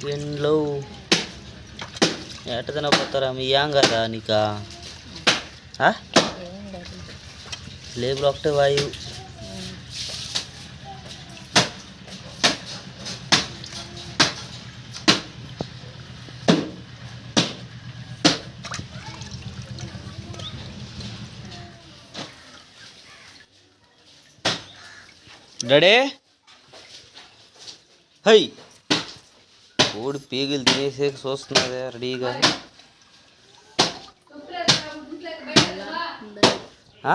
గిండ్లు ఎట్ట తినపోతారా మీ ఏం కదా నీకా ఆ? లేబుల్ ఒకటే వాయు డాడీ హై కోడి పీగులు తినేసే చూస్తున్నదే రెడీగా. ఆ?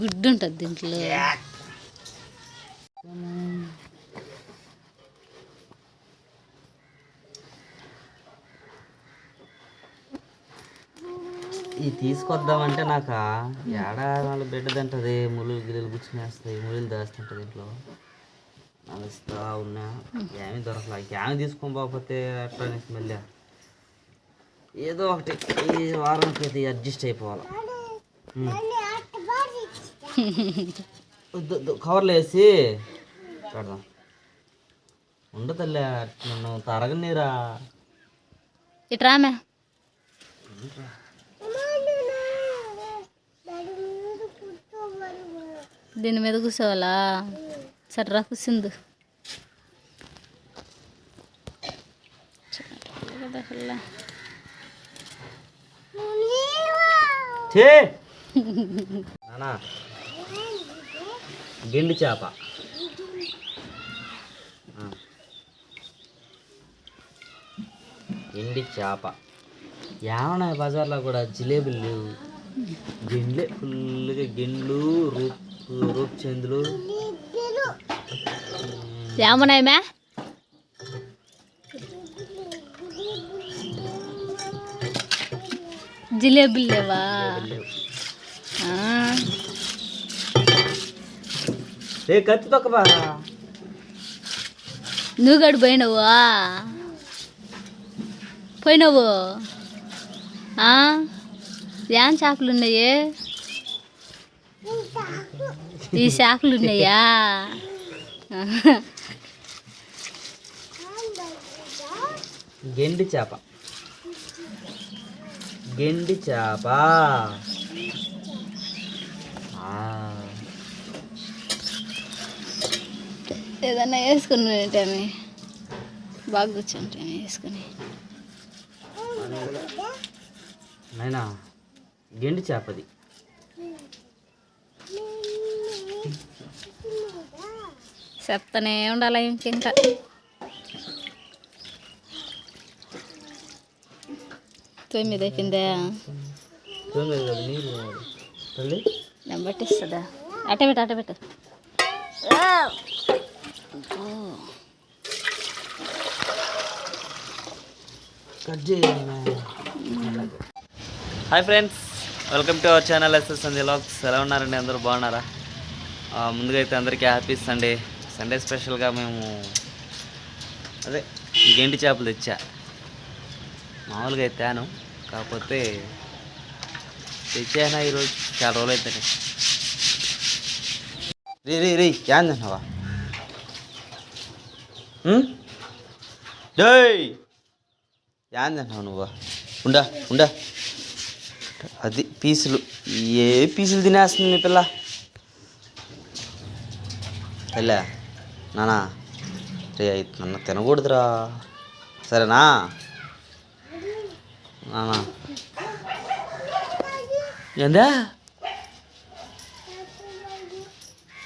గుడ్డు ఉంటుంది దీంట్లో. ఇది తీసుకొద్దామంటే నాకు? ఏడా నాలుగు బిడ్డ తింటది ముళ్ళు గిల్లలు గుచ్చినేస్తాయి ముళ్ళు దాస్తుంటది ఇంట్లో నడుస్తా ఉన్నా. ఏమీ దొరకలే. ఏమి తీసుకొని పోకపోతే అట్లా మళ్ళీ ఏదో ఒకటి ఈ వారానికి అయితే అడ్జస్ట్ అయిపోవాలి. కవర్లో వేసి పెడదాం. ఉండు తల్లి నన్ను తరగనీరా. ఇట్రామే దీని మీద కూర్చోవాలా? సర్రా కూర్చుందు. కదా గిండి చేప. ఎండి చేప. ఏమన్నా బజార్లో కూడా జిలేబీలు లేవు గిండ్లే ఫుల్గా గిండ్లు రూప్ రూప్ చందులు. ఏమన్నాయమే జిలేబులు లేవా? ఏ కత్తి తొక్కబా నువ్వు గడు పోయినావా? పోయినావు? ఏం చేపలు ఉన్నాయి? ఈ చేపలు ఉన్నాయా? గెండి చేప. గెండి చేప. ఏదన్నా వేసుకుని ఉంటామే బాగా కూర్చుంటామే వేసుకుని. నాయనా గెండి చేపది. చెప్తానే ఉండాలి ఇంకా తొమ్మిది అయిపోయిందా చూడలేదు కదా నీళ్ళు కట్ చేయండి hi friends welcome to our channel S S Sandhya lakhs ఎలా ఉన్నారండి అందరూ? బాగున్నారా? ముందుగా అయితే అందరికీ హ్యాపీ సండే. సండే స్పెషల్గా మేము అదే గెండి చేపలు తెచ్చా. మామూలుగా అయితే కాకపోతే తెచ్చానా ఈరోజు? చాలా రోజులు అయితే రీ రీ రీ క్యాన్ తిన్నావా? డేయ్! ఏందంటావు నువ్వు? ఉండా ఉండా. అది పీసులు. ఏ పీసులు తినేస్తుంది మీ పిల్ల? వెళ్ళా. నానా. రే అయితే నన్ను తినకూడదురా. సరేనా? నానా. ఏందా?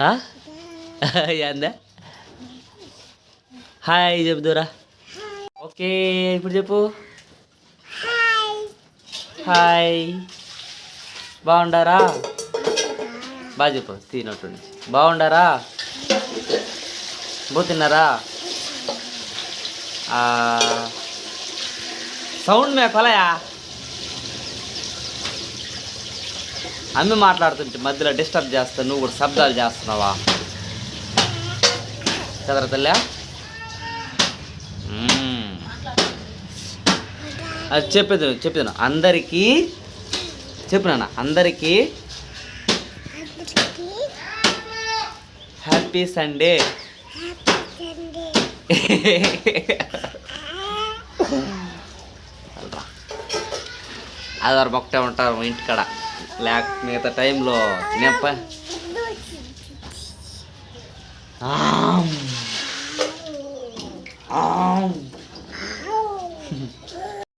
ఆ? హాయ్ చెప్దురా ఓకే ఇప్పుడు చెప్పు. హాయ్. బాగుండారా? బాగా చెప్పు తినట్టు నుంచి. బాగుండారా? పోతున్నారా సౌండ్ మే పలయా అమ్మి మాట్లాడుతుంటే మధ్యలో డిస్టర్బ్ చేస్తా నువ్వు కూడా శబ్దాలు చేస్తున్నావా? చదరతల్లా తల్లా మ్మ్. అది చెప్పేది చెప్పేది అందరికీ చెప్పినా అందరికీ హ్యాపీ సండే అది వరకు ఒకటే ఉంటారు ఇంటికాడ లేక మిగతా టైంలో నెప్ప ఆమ్. ఆమ్.